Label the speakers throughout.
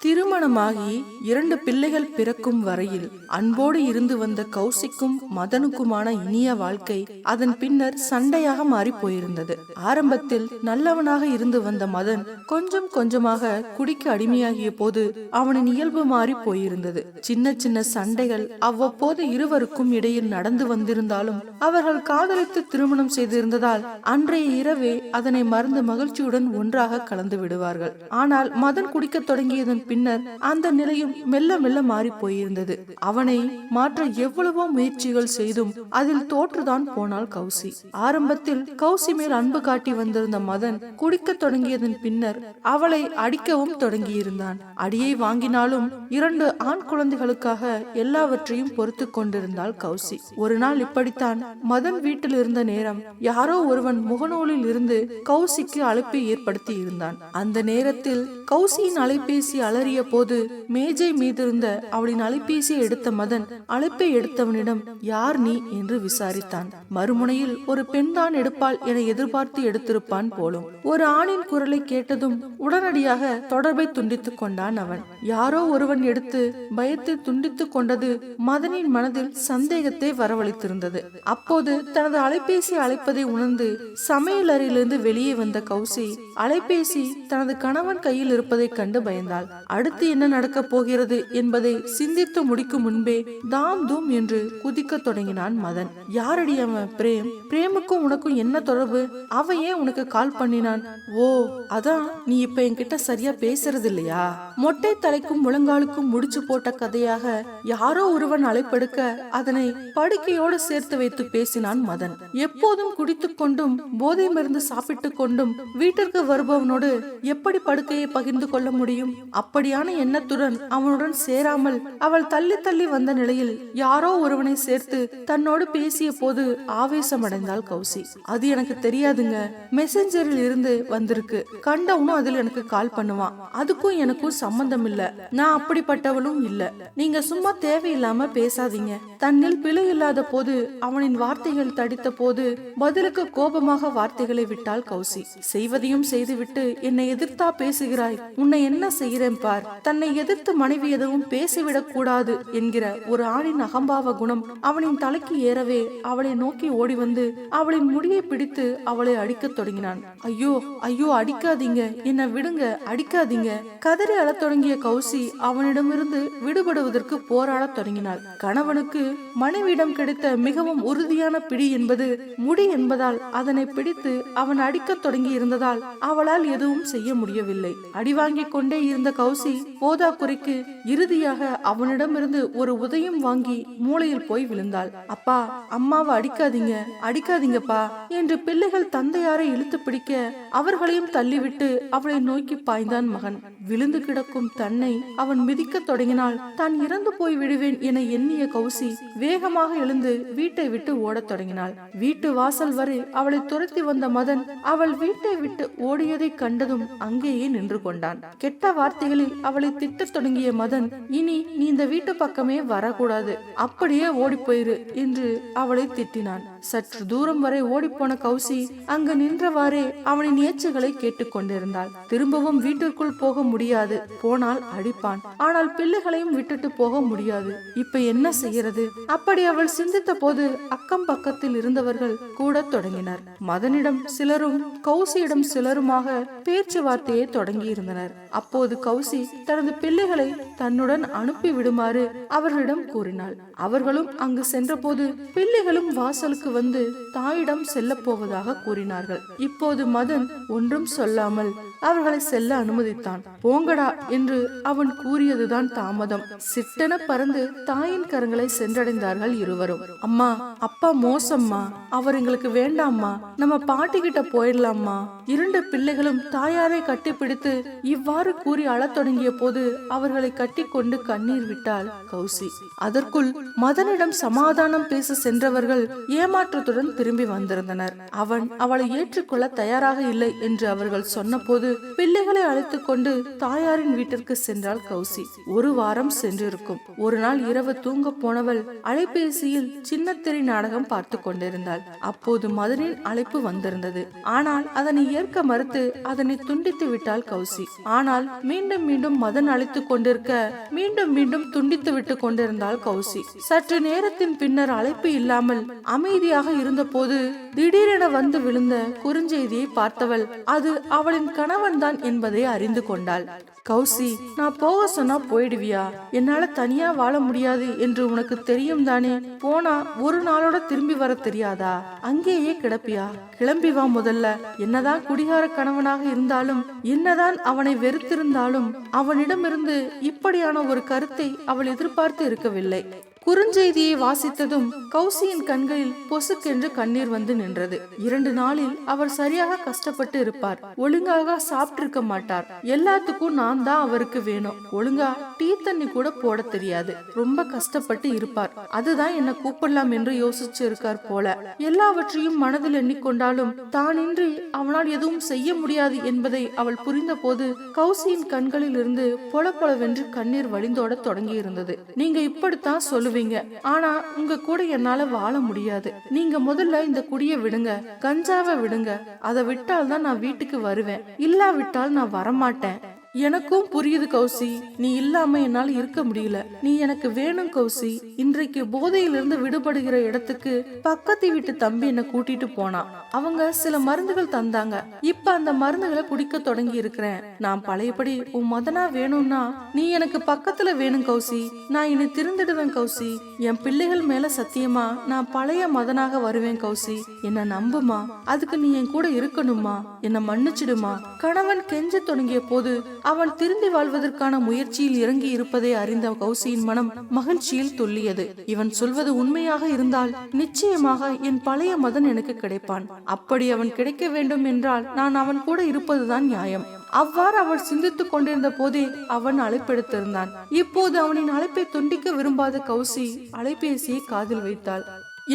Speaker 1: திருமணமாகி இரண்டு பிள்ளைகள் பிறக்கும் வரையில் அன்போடு இருந்து வந்த கௌசிக்கும் மதனுக்குமான இனிய வாழ்க்கை அதன் பின்னர் சண்டையாக மாறி போயிருந்தது. ஆரம்பத்தில் நல்லவனாக இருந்து வந்த மதன் கொஞ்சம் கொஞ்சமாக குடிக்க அடிமையாகிய போது அவனின் இயல்பு மாறி போயிருந்தது. சின்ன சின்ன சண்டைகள் அவ்வப்போது இருவருக்கும் இடையில் நடந்து வந்திருந்தாலும் அவர்கள் காதலித்து திருமணம் செய்திருந்ததால் அன்றைய இரவே அதனை மறந்து மகிழ்ச்சியுடன் ஒன்றாக கலந்து விடுவார்கள். ஆனால் மதன் குடிக்க தொடங்கியதன் பின்னர் அந்த நிலையும் மெல்ல மெல்ல மாறி போயிருந்தது. அவனை மாற்ற எவ்வளவோ முயற்சிகள் செய்தும் அதில் தோற்றுதான் போனாள் கௌசி. ஆரம்பத்தில் கௌசி மேல் அன்பு காட்டி வந்திருந்த மதன் குடிக்க தொடங்கியதன் பின்னர் அவளை அடிக்கவும் தொடங்கியிருந்தான். அடியை வாங்கினாலும் இரண்டு ஆண் குழந்தைகளுக்காக எல்லாவற்றையும் பொறுத்து கொண்டிருந்தாள் கௌசி. ஒரு நாள் இப்படித்தான் மதன் வீட்டில் இருந்த நேரம் யாரோ ஒருவன் முகநூலில் இருந்து கௌசிக்கு அழைப்பை ஏற்படுத்தி இருந்தான். அந்த நேரத்தில் கௌசியின் அலைபேசி அலை அலறிய போது மேஜை மீதிருந்த அவளின் அலைபேசியை எடுத்த மதன் அழைப்பை எடுத்தவனிடம் யார் நீ? என்று விசாரித்தான். மறுமுனையில் ஒரு பெண்தான் எடுப்பாள் என எதிர்பார்த்து எடுத்திருப்பான் போலும். ஒரு ஆணின் குரலை கேட்டதும் உடனடியாக தொடர்பை துண்டித்துக் கொண்டான் அவன். யாரோ ஒருவன் எடுத்து பயத்தை துண்டித்துக் கொண்டது மதனின் மனதில் சந்தேகத்தை வரவழைத்திருந்தது. அப்போது தனது அலைபேசி அழைப்பதை உணர்ந்து சமையல் அறையிலிருந்து வெளியே வந்த கௌசி அலைபேசி தனது கணவன் கையில் இருப்பதைக் கண்டு பயந்தாள். அடுத்து என்ன நடக்கப் போகிறது என்பதை சிந்தித்து முடிக்கும் முன்பே தாம் தூம் என்று குதிக்க தொடங்கினான் மதன். யாரடி அவன் பிரேம்? பிரேமுக்கும் உனக்கும் என்ன தொடர்பு? அவன் ஏன் உனக்கு கால் பண்ணினான். ஓ அதான் நீ இப்ப என்கிட்ட சரியா பேசுறது இல்லையா மொட்டை தலைக்கும் முழங்காலுக்கும் முடிச்சு போட்ட கதையாக யாரோ ஒருவன் அழைப்படுக்க அதனை படுக்கையோடு சேர்த்து வைத்து பேசினான் மதன். எப்போதும் குடித்துக் கொண்டும் போதை மருந்து சாப்பிட்டுக் கொண்டும் வீட்டிற்கு வருபவனோடு எப்படி படுக்கையை பகிர்ந்து கொள்ள முடியும்? அப்படியான எண்ணத்துடன் அவனுடன் சேராமல் அவள் தள்ளி தள்ளி வந்த நிலையில் யாரோ ஒருவனை சேர்த்து தன்னோடு பேசிய போது ஆவேசமடைந்தாள் கௌசி. அது எனக்கு தெரியாதுங்க. மெசஞ்சரில் இருந்து வந்திருக்கு. கண்டவனும் அதில் எனக்கு கால் பண்ணுவான். அதுக்கும் எனக்கும் சம்பந்தம் இல்ல. நான் அப்படிப்பட்டவளும் இல்ல. நீங்க சும்மா தேவையில்லாம பேசாதீங்க. தன்னில் பிழை இல்லாத போது அவனின் வார்த்தைகள் தடித்த போது பதிலுக்கு கோபமாக வார்த்தைகளை விட்டாள் கௌசி. செய்வதையும் செய்துவிட்டு என்னை எதிர்த்தா பேசுகிறாய். உன்னை என்ன செய்கிறேன் பார் தன்னை எதிர்த்து மனைவி எதுவும் பேசிவிடக் கூடாது என்கிற ஒரு ஆணின் அகம்பாவ குணம் அவனின் தலைக்கு ஏறவே அவளை நோக்கி ஓடி வந்து அவளின் முடியை பிடித்து அவளை அடிக்கத் தொடங்கினான். ஐயோ ஐயோ அடிக்காதீங்க. என்ன விடுங்க. அடிக்காதீங்க. கதறி அழத் தொடங்கிய கௌசி அவனிடமிருந்து விடுபடுவதற்கு போராடத் தொடங்கினாள். கணவனுக்கு மனைவியிடம் கிடைத்த மிகவும் உறுதியான பிடி என்பது முடி என்பதால் அதனை பிடித்து அவன் அடிக்கத் தொடங்கி இருந்ததால் அவளால் எதுவும் செய்ய முடியவில்லை. அடி வாங்கிக் கொண்டே இருந்த கௌசி போதாக்குறைக்கு இறுதியாக அவனிடமிருந்து ஒரு உதயம் வாங்கி மூளையில் போய் விழுந்தாள். அப்பா அம்மாவை அடிக்காதீங்க அடிக்காதீங்கப்பா என்று பிள்ளைகள் தந்தையாரை இழுத்து பிடிக்க அவர்களையும் தள்ளிவிட்டு அவளை நோக்கி பாய்ந்தான் மகன். விழுந்து கிடக்கும் தன்னை அவன் மிதிக்கத் தொடங்கினால் தான் இறந்து போய் விடுவேன் என எண்ணிய கௌசி வேகமாக எழுந்து வீட்டை விட்டு ஓடத் தொடங்கினாள். வீட்டு வாசல் வரை அவளை துரத்தி வந்த மதன் அவள் வீட்டை விட்டு ஓடியதை கண்டதும் அங்கேயே நின்று கொண்டான். கெட்ட வார்த்தைகளில் அவளை திட்டத் தொடங்கிய மதன் இனி நீ இந்த வீட்டு பக்கமே வரக்கூடாது அப்படியே ஓடி போயிரு என்று அவளை திட்டினான். சற்று தூரம் வரை ஓடிப்போன கௌசி அங்கு நின்றவாறே அவனின் ஏச்சுகளை கேட்டுக்கொண்டிருந்தாள். திரும்பவும் வீட்டிற்குள் போக முடியாது. போனால் அடிப்பான். ஆனால் பிள்ளைகளையும் விட்டுட்டு போக முடியாது. இப்ப என்ன செய்யறது? அப்படி அவள் சிந்தித்த போது அக்கம் பக்கத்தில் இருந்தவர்கள் கூட தொடங்கினர். மதனிடம் சிலரும் கௌசியிடம் சிலருமாக பேச்சுவார்த்தையை தொடங்கி இருந்தனர் அப்போது கௌசி தனது பிள்ளைகளை தன்னுடன் அனுப்பி விடுமாறு அவர்களிடம் கூறினாள். அவர்களும் அங்கு சென்றபோது பிள்ளைகளும் வாசலுக்கு வந்து தாயிடம் செல்ல போவதாக கூறினார்கள். இப்போது மதன் ஒன்றும் சொல்லாமல் அவர்களை செல்ல அனுமதித்தான். போங்கடா என்று அவன் கூறியதுதான் தாமதம். சிட்டென பறந்து தாயின் கரங்களை சென்றடைந்தார்கள் இருவரும். அம்மா அப்பா மோசம்மா அவர் எங்களுக்கு வேண்டாம்மா நம்ம பாட்டி கிட்ட போயிடலாம்மா. இரண்டு பிள்ளைகளும் தாயாரை கட்டிப்பிடித்து இவ்வாறு கூறி அழத் தொடங்கிய போது அவர்களை கட்டிக்கொண்டு கண்ணீர் விட்டாள் கௌசி. அதற்குள் மதனிடம் சமாதானம் பேச சென்றவர்கள் ஏமாற்றத்துடன் திரும்பி வந்திருந்தனர். அவன் அவளை ஏற்றுக்கொள்ள தயாராக இல்லை என்று அவர்கள் சொன்னபோது பிள்ளைகளை அழைத்துக் கொண்டு தாயாரின் வீட்டிற்கு சென்றாள் கௌசி. ஒரு வாரம் சென்றிருக்கும். ஒரு நாள் இரவு தூங்க போனவள் அலைபேசியில் சின்னத்திரை நாடகம் பார்த்து கொண்டிருந்தாள். அப்போது மதுரின் அழைப்பு வந்திருந்தது. ஆனால் அதனை ஏற்க மறுத்து அதனை துண்டித்து விட்டாள் கௌசி. ஆனால் மீண்டும் மீண்டும் மதன் அழைத்துக் கொண்டிருக்க மீண்டும் மீண்டும் துண்டித்து விட்டு கொண்டிருந்தாள் கௌசி. சற்று நேரத்தின் பின்னர் அழைப்பு இல்லாமல் அமைதியாக இருந்தபோது திடீரென வந்து விழுந்த குறுஞ்செய்தியை பார்த்தவள் அது அவளின் கண கணவன்தான் என்பதை அறிந்து கொண்டாள். கௌசி நான் போக சொன்னா போயிடுவியா? என்னால தனியா வாழ முடியாது என்று உனக்கு தெரியும் தானே? போனா ஒரு நாளோட திரும்பி வர தெரியாதா? அங்கேயே கிடப்பியா? கிளம்பி வா முதல்ல. என்னதான் குடிகார கணவனாக இருந்தாலும் என்னதான் அவனை வெறுத்திருந்தாலும் அவனிடமிருந்து இப்படியான ஒரு கருத்தை அவள் எதிர்பார்த்து இருக்கவில்லை. குறுஞ்செய்தியை வாசித்ததும் கௌசியின் கண்களில் பொசுக்கென்று கண்ணீர் வந்து நின்றது. இரண்டு நாளில் அவர் சரியாக கஷ்டப்பட்டு இருப்பார். ஒழுங்காக சாப்பிட்டிருக்க மாட்டார். எல்லாத்துக்கும் நான் தான் அவருக்கு வேணும். ஒழுங்கா டீ தண்ணி கூட போட தெரியாது. ரொம்ப கஷ்டப்பட்டு இருப்பார். அதுதான் என்ன கூப்பிடலாம் என்று யோசிச்சு இருக்கார் போல. எல்லாவற்றையும் மனதில் எண்ணிக்கொண்டாலும் தானின்றி அவனால் எதுவும் செய்ய முடியாது என்பதை அவள் புரிந்த போது கௌசியின் கண்களில் இருந்து பொல பொலவென்று கண்ணீர் வழிந்தோட தொடங்கி இருந்தது நீங்க இப்படித்தான் சொல்லுவீங்க. ஆனா உங்க கூட என்னால வாழ முடியாது. நீங்க முதல்ல இந்த குடிய விடுங்க. கஞ்சாவை விடுங்க. அதை விட்டால் தான் நான் வீட்டுக்கு வருவேன். இல்லாவிட்டால் நான் வரமாட்டேன். எனக்கும் புரியுது கௌசி. நீ இல்லாம என்னால இருக்க முடியல. நீ எனக்கு வேணும் கௌசி. இன்றைக்கு போதையிலிருந்து விடுபடுகிற இடத்துக்கு பக்கத்து வீட்டு தம்பி என்ன கூட்டிட்டு போனான் அவங்க சில மருந்துகள் தந்தாங்க. இப்ப அந்த மருந்துகளை குடிக்க தொடங்கி இருக்கிறேன். நான் பழையபடி உன் மதனா வேணும்னா நீ எனக்கு பக்கத்துல வேணும் கௌசி. நான் இனி திருந்திடுவேன் கௌசி. என் பிள்ளைகள் மேல சத்தியமா நான் பழைய மதனாக வருவேன் கௌசி. என்ன நம்புமா? அதுக்கு நீ என் கூட இருக்கணுமா? என்ன மன்னிச்சிடுமா? கணவன் கெஞ்ச தொடங்கிய போது அவன் திருந்தி வாழ்வதற்கான முயற்சியில் இறங்கி இருப்பதை அறிந்த கௌசியின் மனம் மகிழ்ச்சியில் துள்ளியது. இவன் சொல்வது உண்மையாக இருந்தால் நிச்சயமாக என் பழைய மதன் எனக்கு கிடைப்பான். அப்படி அவன் கிடைக்க வேண்டும் என்றால் நான் அவன் கூட இருப்பதுதான் நியாயம். அவ்வாறு அவள் சிந்தித்துக் கொண்டிருந்த போதே அவன் அழைப்பெடுத்திருந்தான். இப்போது அவனின் அழைப்பை துண்டிக்க விரும்பாத கௌசி அலைபேசியை காதில் வைத்தாள்.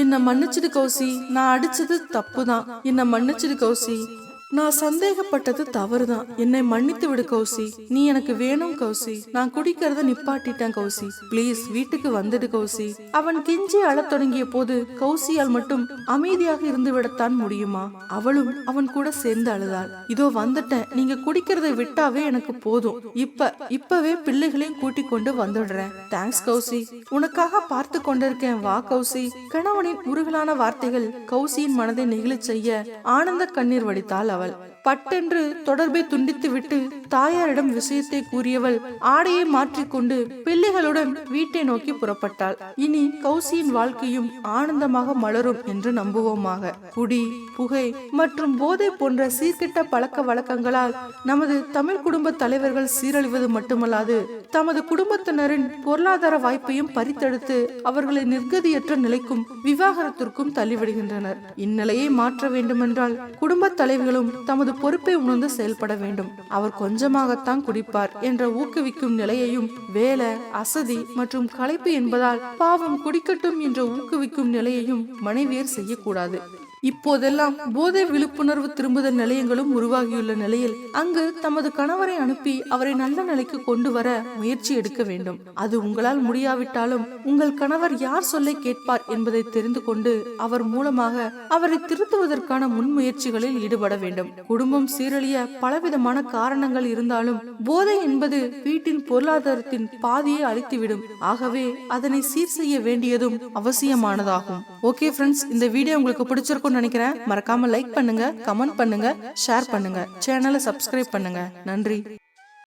Speaker 1: என்ன மன்னிச்சிடு கௌசி நான் அடிச்சது தப்புதான். என்ன மன்னிச்சிடு கௌசி நான் சந்தேகப்பட்டது தவறுதான். என்னை மன்னித்து விடு கௌசி. நீ எனக்கு வேணும் கௌசி. நான் குடிக்கிறத நிப்பாட்டிட்டேன் கௌசி. ப்ளீஸ் வீட்டுக்கு வந்துடு கௌசி. அவன் கெஞ்சி அழத் தொடங்கிய போது கௌசியால் மட்டும் அமைதியாக இருந்து விடத்தான் முடியுமா? அவளும் அவன் கூட சேர்ந்து அழுதாள். இதோ வந்துட்டேன். நீங்க குடிக்கிறதை விட்டாவே எனக்கு போதும். இப்ப இப்பவே பிள்ளைகளையும் கூட்டிக் கொண்டு வந்துடுறேன். தேங்க்ஸ் கௌசி. உனக்காக பார்த்து கொண்டிருக்கேன். வா கௌசி. கணவனின் உருகலான வார்த்தைகள் கௌசியின் மனதை நெகிழச் செய்ய ஆனந்த கண்ணீர் வடித்தாள் அவள். அவள் பட்டென்று தொடர்பை துண்டித்து விட்டு தாயாரிடம் விஷயத்தை கூறியவள் ஆடையை மாற்றிக்கொண்டு பிள்ளைகளுடன் வீட்டை நோக்கி புறப்பட்டாள். இனி கௌசியின் வாழ்க்கையும் ஆனந்தமாக மலரும் என்று நம்புவோமாக. குடி புகை மற்றும் போதை போன்ற சீர்கெட்ட பழக்க வழக்கங்களால் நமது தமிழ் குடும்ப தலைவர்கள் சீரழிவது மட்டுமல்லாது தமது குடும்பத்தினரின் பொருளாதார வாய்ப்பையும் பறித்தெடுத்து அவர்களை நிர்கதியற்ற நிலைக்கும் விவாகரத்திற்கும் தள்ளிவிடுகின்றனர். இந்நிலையை மாற்ற வேண்டுமென்றால் குடும்ப தலைவிகளும் தமது பொறுப்பை உணர்ந்து செயல்பட வேண்டும். அவர் கொஞ்சமாகத்தான் குடிப்பார் என்ற ஊக்குவிக்கும் நிலையையும் வேலை அசதி மற்றும் களைப்பு என்பதால் பாவம் குடிக்கட்டும் என்ற ஊக்குவிக்கும் நிலையையும் மனைவியர் செய்யக்கூடாது. இப்போதெல்லாம் போதை விழிப்புணர்வு திரும்புதல் நிலையங்களும் உருவாகியுள்ள நிலையில் அங்கு தமது கணவரை அனுப்பி அவரை நல்ல நிலைக்கு கொண்டு வர முயற்சி எடுக்க வேண்டும். அது உங்களால் முடியாவிட்டாலும் உங்கள் கணவர் யார் சொல்லை கேட்பார் என்பதை தெரிந்து கொண்டு அவர் மூலமாக அவரை திருத்துவதற்கான முன்முயற்சிகளில் ஈடுபட வேண்டும். குடும்பம் சீரழிய பலவிதமான காரணங்கள் இருந்தாலும் போதை என்பது வீட்டின் பொருளாதாரத்தின் பாதியை அழித்துவிடும். ஆகவே அதனை சீர் செய்ய வேண்டியதும் அவசியமானதாகும். ஓகே ஃப்ரெண்ட்ஸ் இந்த வீடியோ உங்களுக்கு பிடிச்சிருக்கும்னு நினைக்கிறேன். மறக்காம லைக் பண்ணுங்க கமெண்ட் பண்ணுங்க ஷேர் பண்ணுங்க. சேனலை சப்ஸ்கிரைப் பண்ணுங்க. நன்றி.